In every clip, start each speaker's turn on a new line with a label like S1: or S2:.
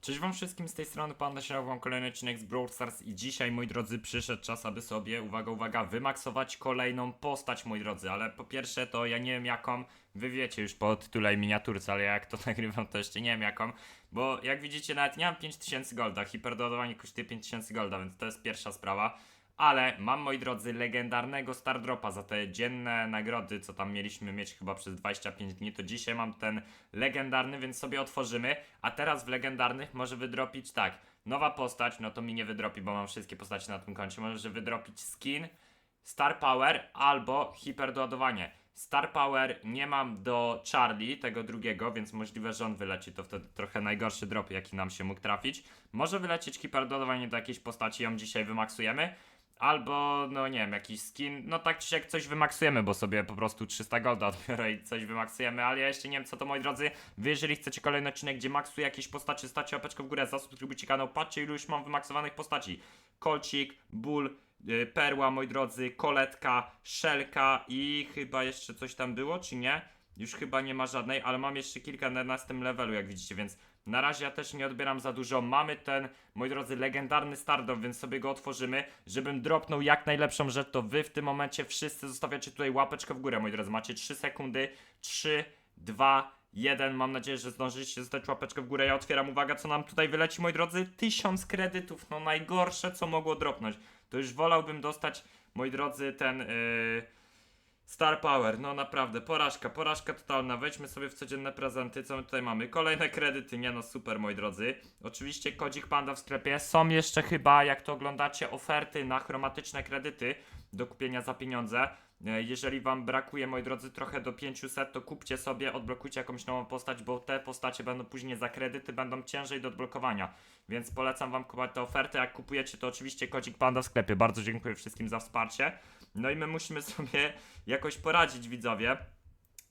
S1: Cześć wam wszystkim, z tej strony Panda się wam kolejny odcinek z Brawl Stars i dzisiaj, moi drodzy, przyszedł czas, aby sobie, uwaga, uwaga, wymaksować kolejną postać, moi drodzy, ale po pierwsze to ja nie wiem jaką, wy wiecie już po tytule i miniaturce, ale jak to nagrywam to jeszcze nie wiem jaką, bo jak widzicie nawet nie mam 5000 golda, hiperdoładowanie kosztuje 5000 golda, więc to jest pierwsza sprawa. Ale mam, moi drodzy, legendarnego Stardropa za te dzienne nagrody, co tam mieliśmy mieć chyba przez 25 dni. To dzisiaj mam ten legendarny, więc sobie otworzymy. A teraz w legendarnych może wydropić tak. Nowa postać, no to mi nie wydropi, bo mam wszystkie postacie na tym koncie. Może wydropić skin, Star Power albo hiperdoładowanie. Star Power nie mam do Charlie, tego drugiego, więc możliwe, że on wyleci. To wtedy trochę najgorszy drop, jaki nam się mógł trafić. Może wylecieć hiperdoładowanie do jakiejś postaci, ją dzisiaj wymaksujemy. Albo, no nie wiem, jakiś skin. No tak czy siak coś wymaksujemy, bo sobie po prostu 300 golda odbiorę i coś wymaksujemy, ale ja jeszcze nie wiem co to moi drodzy. Wy jeżeli chcecie kolejny odcinek, gdzie maksuję jakieś postacie, stawcie łapeczkę w górę, zasubskrybujcie kanał, patrzcie ilu już mam wymaksowanych postaci. Kolcik, Bull, y, Perła, moi drodzy, Koletka, Szelka i chyba jeszcze coś tam było, czy nie? Już chyba nie ma żadnej, ale mam jeszcze kilka na następnym levelu, jak widzicie, więc na razie ja też nie odbieram za dużo. Mamy ten, moi drodzy, legendarny Stardom, więc sobie go otworzymy. Żebym dropnął jak najlepszą rzecz, to wy w tym momencie wszyscy zostawiacie tutaj łapeczkę w górę, moi drodzy. Macie 3 sekundy. 3, 2, 1. Mam nadzieję, że zdążycie zostawić łapeczkę w górę. Ja otwieram, uwaga, co nam tutaj wyleci, moi drodzy. 1000 kredytów, no najgorsze, co mogło dropnąć. To już wolałbym dostać, moi drodzy, ten... Yy... Star Power, no naprawdę, porażka, porażka totalna. Wejdźmy sobie w codzienne prezenty, co my tutaj mamy. Kolejne kredyty, nie no super moi drodzy. Oczywiście kodzik Panda w sklepie. Są jeszcze chyba, jak to oglądacie, oferty na chromatyczne kredyty do kupienia za pieniądze. E, Jeżeli wam brakuje, moi drodzy, trochę do 500, to kupcie sobie, odblokujcie jakąś nową postać, bo te postacie będą później za kredyty, będą ciężej do odblokowania. Więc polecam wam kupować te oferty. Jak kupujecie, to oczywiście kodzik Panda w sklepie. Bardzo dziękuję wszystkim za wsparcie. No i my musimy sobie jakoś poradzić, widzowie.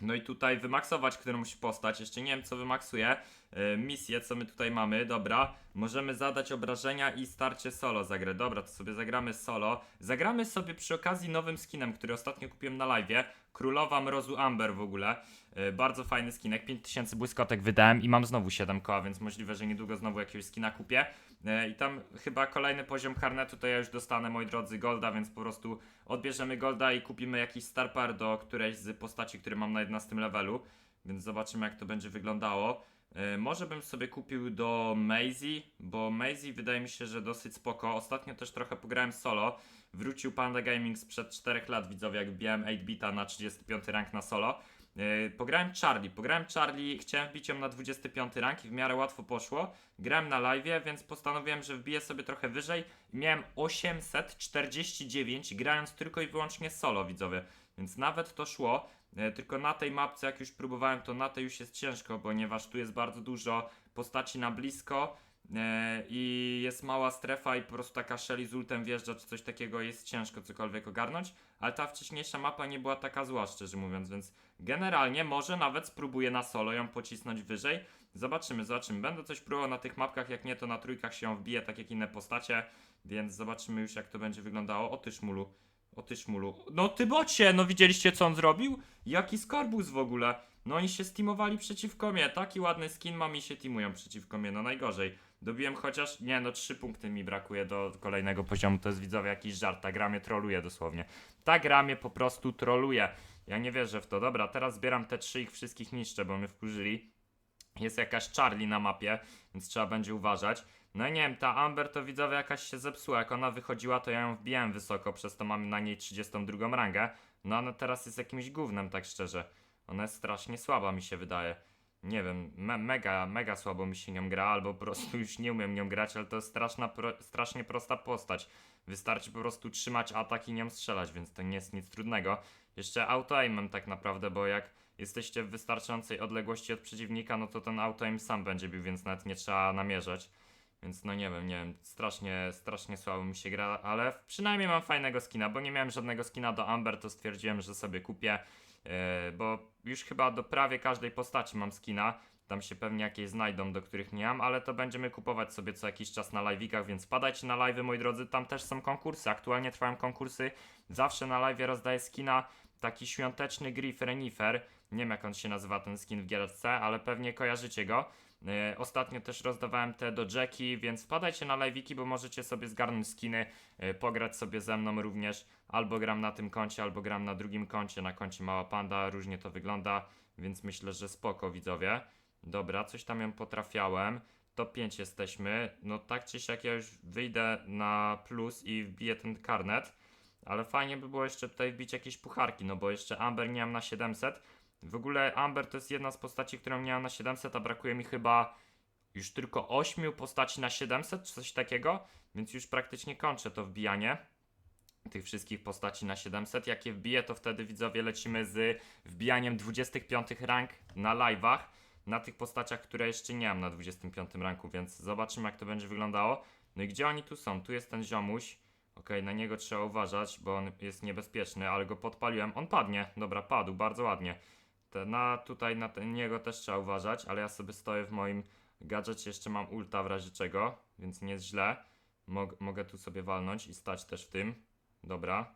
S1: No i tutaj wymaksować którąś postać. Jeszcze nie wiem, co wymaksuję. E, misję, co my tutaj mamy. Dobra, możemy zadać obrażenia i starcie solo za grę. Dobra, to sobie zagramy solo. Zagramy sobie przy okazji nowym skinem, który ostatnio kupiłem na live. Królowa Mrozu Amber w ogóle. E, bardzo fajny skinek. 5000 błyskotek wydałem i mam znowu 7 koła, więc możliwe, że niedługo znowu jakiegoś skina kupię. E, I tam chyba kolejny poziom karnetu to ja już dostanę, moi drodzy, golda, więc po prostu odbierzemy golda i kupimy jakiś star power do którejś z postaci, które mam na 11 levelu. Więc zobaczymy, jak to będzie wyglądało. E, może bym sobie kupił do Maisie, bo Maisie wydaje mi się, że dosyć spoko. Ostatnio też trochę pograłem solo. Wrócił Panda Gaming sprzed 4 lat, widzowie, jak wbiłem 8-bita na 35 rank na solo. Yy, pograłem Charlie, pograłem Charlie, chciałem wbić ją na 25 rank i w miarę łatwo poszło. Grałem na live, więc postanowiłem, że wbiję sobie trochę wyżej miałem 849 grając tylko i wyłącznie solo, widzowie. Więc nawet to szło. Yy, tylko na tej mapce, jak już próbowałem, to na tej już jest ciężko, ponieważ tu jest bardzo dużo postaci na blisko. E, i jest mała strefa i po prostu taka Shelly z ultem wjeżdża czy coś takiego jest ciężko cokolwiek ogarnąć, ale ta wcześniejsza mapa nie była taka zła szczerze mówiąc, więc generalnie może nawet spróbuję na solo ją pocisnąć wyżej. Zobaczymy, zobaczymy. Będę coś próbował na tych mapkach, jak nie to na trójkach się ją wbije, tak jak inne postacie, więc zobaczymy już jak to będzie wyglądało. O ty szmulu, o ty szmulu. No ty bocie, no widzieliście co on zrobił? Jaki skarbus w ogóle? No oni się steamowali przeciwko mnie, taki ładny skin mam i się teamują przeciwko mnie, no najgorzej. Dobiłem chociaż, nie no, trzy punkty mi brakuje do kolejnego poziomu, to jest widzowie jakiś żart, ta gra mnie troluje dosłownie. Ta gra mnie po prostu troluje. Ja nie wierzę w to. Dobra, teraz zbieram te trzy ich wszystkich niszczę, bo mnie wkurzyli. Jest jakaś Charlie na mapie, więc trzeba będzie uważać. No nie wiem, ta Amber to widzowie jakaś się zepsuła. Jak ona wychodziła, to ja ją wbijałem wysoko, przez to mamy na niej 32 rangę. No ona teraz jest jakimś gównem, tak szczerze. Ona jest strasznie słaba, mi się wydaje. Nie wiem, me mega, mega słabo mi się nią gra, albo po prostu już nie umiem nią grać, ale to jest straszna, pro strasznie prosta postać. Wystarczy po prostu trzymać atak i nią strzelać, więc to nie jest nic trudnego. Jeszcze auto-aimem tak naprawdę, bo jak jesteście w wystarczającej odległości od przeciwnika, no to ten auto-aim sam będzie bił, więc nawet nie trzeba namierzać. Więc no nie wiem, nie wiem, strasznie, strasznie słabo mi się gra, ale przynajmniej mam fajnego skina, bo nie miałem żadnego skina do Amber, to stwierdziłem, że sobie kupię. Yy, bo już chyba do prawie każdej postaci mam skina. Tam się pewnie jakieś znajdą, do których nie mam, ale to będziemy kupować sobie co jakiś czas na live'ikach, więc padajcie na live'y, moi drodzy. Tam też są konkursy. Aktualnie trwają konkursy. Zawsze na live'ie rozdaję skina taki świąteczny Griff Renifer. Nie wiem jak on się nazywa ten skin w gierce, ale pewnie kojarzycie go. E, Ostatnio też rozdawałem te do Jacki, więc wpadajcie na live'iki, bo możecie sobie zgarnąć skiny, e, pograć sobie ze mną również. Albo gram na tym koncie, albo gram na drugim koncie, na koncie Mała Panda, różnie to wygląda, więc myślę, że spoko widzowie. Dobra, coś tam ją potrafiałem. Top 5 jesteśmy. No tak czy siak ja już wyjdę na plus i wbiję ten karnet. Ale fajnie by było jeszcze tutaj wbić jakieś pucharki, no bo jeszcze Amber nie mam na 700. W ogóle Amber to jest jedna z postaci, którą nie mam na 700, a brakuje mi chyba już tylko 8 postaci na 700, czy coś takiego. Więc już praktycznie kończę to wbijanie tych wszystkich postaci na 700. Jak je wbiję, to wtedy widzowie lecimy z wbijaniem 25 rank na live'ach na tych postaciach, które jeszcze nie mam na 25 ranku, więc zobaczymy jak to będzie wyglądało. No i gdzie oni tu są? Tu jest ten ziomuś. Okej, na niego trzeba uważać, bo on jest niebezpieczny, ale go podpaliłem. On padnie. Dobra, padł, bardzo ładnie. Na tutaj na ten, niego też trzeba uważać, ale ja sobie stoję w moim gadżecie, jeszcze mam ulta w razie czego, więc nie jest źle. Mog, mogę tu sobie walnąć i stać też w tym. Dobra.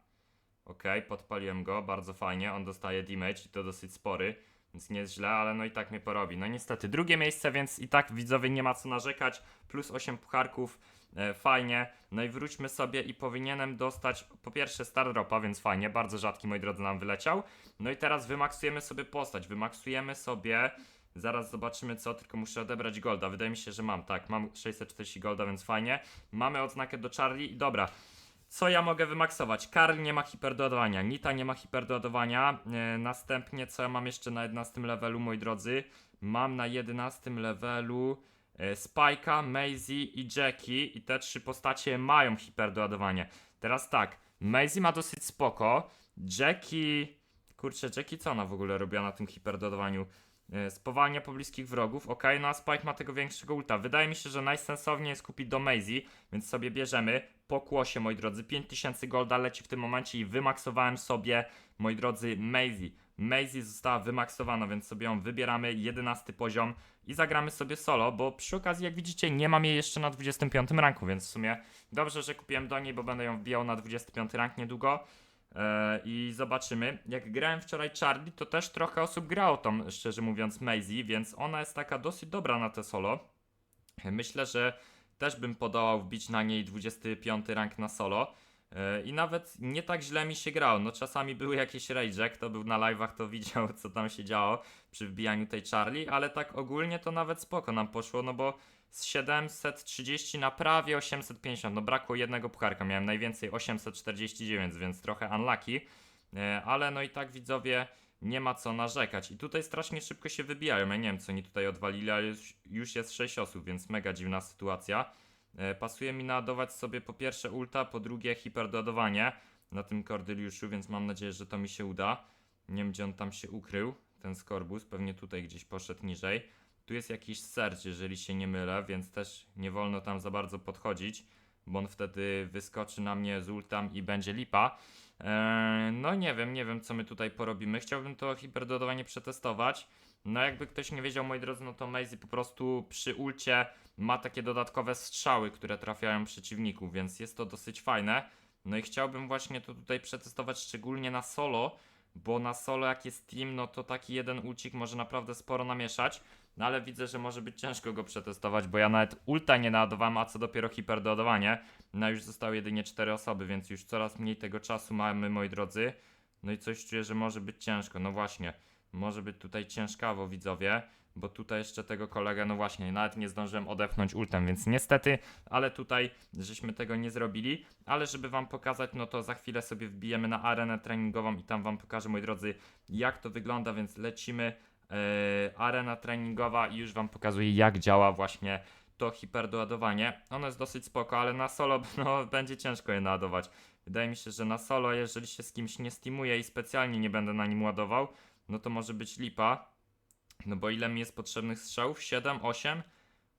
S1: Okej, podpaliłem go, bardzo fajnie. On dostaje damage i to dosyć spory, więc nie jest źle, ale no i tak mnie porobi. No niestety, drugie miejsce, więc i tak widzowie nie ma co narzekać. Plus 8 pucharków, e, fajnie. No i wróćmy sobie i powinienem dostać po pierwsze Star Dropa, więc fajnie, bardzo rzadki moi drodzy nam wyleciał. No i teraz wymaksujemy sobie postać, wymaksujemy sobie. Zaraz zobaczymy co, tylko muszę odebrać golda. Wydaje mi się, że mam, tak, mam 640 golda, więc fajnie. Mamy odznakę do Charlie i dobra. Co ja mogę wymaksować? Karl nie ma hiperdoładowania, Nita nie ma hiperdoładowania. E, następnie, co ja mam jeszcze na 11 levelu, moi drodzy? Mam na 11 levelu e, Spike'a, Maisie i Jackie i te trzy postacie mają hiperdoładowanie. Teraz tak, Maisie ma dosyć spoko, Jackie... Kurczę, Jackie co ona w ogóle robiła na tym hiperdoładowaniu? E, Spowalnia pobliskich wrogów, ok, no a Spike ma tego większego ulta. Wydaje mi się, że najsensowniej jest kupić do Maisie, więc sobie bierzemy po kłosie, moi drodzy. 5000 golda leci w tym momencie i wymaksowałem sobie, moi drodzy, Maisie. Maisie została wymaksowana, więc sobie ją wybieramy, 11 poziom i zagramy sobie solo, bo przy okazji, jak widzicie, nie mam jej jeszcze na 25 ranku, więc w sumie dobrze, że kupiłem do niej, bo będę ją wbijał na 25 rank niedługo. E, I zobaczymy. Jak grałem wczoraj Charlie, to też trochę osób grało tą, szczerze mówiąc, Maisie, więc ona jest taka dosyć dobra na te solo. Myślę, że też bym podołał wbić na niej 25 rank na solo. E, I nawet nie tak źle mi się grało. No czasami były jakieś rage, kto był na live'ach to widział co tam się działo przy wbijaniu tej Charlie, ale tak ogólnie to nawet spoko nam poszło, no bo z 730 na prawie 850, no brakło jednego pucharka, miałem najwięcej 849, więc trochę unlucky, E, ale no i tak widzowie nie ma co narzekać i tutaj strasznie szybko się wybijają, ja nie wiem co oni tutaj odwalili, ale już, już jest 6 osób, więc mega dziwna sytuacja. E, Pasuje mi naładować sobie po pierwsze ulta, po drugie hiperdoładowanie na tym Cordyliuszu, więc mam nadzieję, że to mi się uda. Nie wiem gdzie on tam się ukrył, ten Skorbus, pewnie tutaj gdzieś poszedł niżej. Tu jest jakiś serc, jeżeli się nie mylę, więc też nie wolno tam za bardzo podchodzić, bo on wtedy wyskoczy na mnie z ultam i będzie lipa. Eee, no nie wiem, nie wiem co my tutaj porobimy. Chciałbym to hiperdoładowanie przetestować. No jakby ktoś nie wiedział, moi drodzy, no to Maisie po prostu przy ulcie ma takie dodatkowe strzały, które trafiają przeciwników, więc jest to dosyć fajne. No i chciałbym właśnie to tutaj przetestować szczególnie na solo, bo na solo jak jest team, no to taki jeden ulcik może naprawdę sporo namieszać. No ale widzę, że może być ciężko go przetestować, bo ja nawet ulta nie naładowałem, a co dopiero hiperdoładowanie. No już zostały jedynie 4 osoby, więc już coraz mniej tego czasu mamy, moi drodzy. No i coś czuję, że może być ciężko. No właśnie, może być tutaj ciężkawo, widzowie. Bo tutaj jeszcze tego kolegę, no właśnie, nawet nie zdążyłem odepchnąć ultem, więc niestety, ale tutaj żeśmy tego nie zrobili. Ale żeby wam pokazać, no to za chwilę sobie wbijemy na arenę treningową i tam wam pokażę, moi drodzy, jak to wygląda, więc lecimy. Yy, arena treningowa i już wam pokazuję, jak działa właśnie to hiperdoładowanie. Ono jest dosyć spoko, ale na solo no, będzie ciężko je naładować. Wydaje mi się, że na solo, jeżeli się z kimś nie steamuje i specjalnie nie będę na nim ładował, no to może być lipa. No bo ile mi jest potrzebnych strzałów? 7, 8?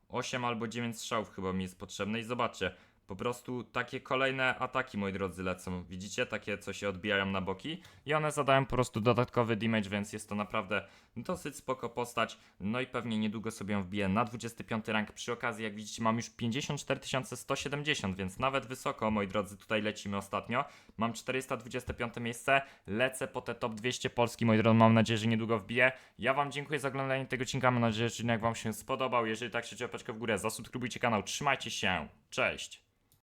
S1: 8 albo 9 strzałów chyba mi jest potrzebne i zobaczcie. Po prostu takie kolejne ataki, moi drodzy, lecą. Widzicie? Takie, co się odbijają na boki. I one zadają po prostu dodatkowy damage, więc jest to naprawdę dosyć spoko postać. No i pewnie niedługo sobie ją wbiję na 25 rank. Przy okazji, jak widzicie, mam już 54 170, więc nawet wysoko, moi drodzy, tutaj lecimy ostatnio. Mam 425 miejsce, lecę po te top 200 Polski, moi drodzy, mam nadzieję, że niedługo wbiję. Ja wam dziękuję za oglądanie tego odcinka, mam nadzieję, że odcinek wam się spodobał. Jeżeli tak, się łapeczkę w górę, zasubskrybujcie kanał, trzymajcie się, cześć!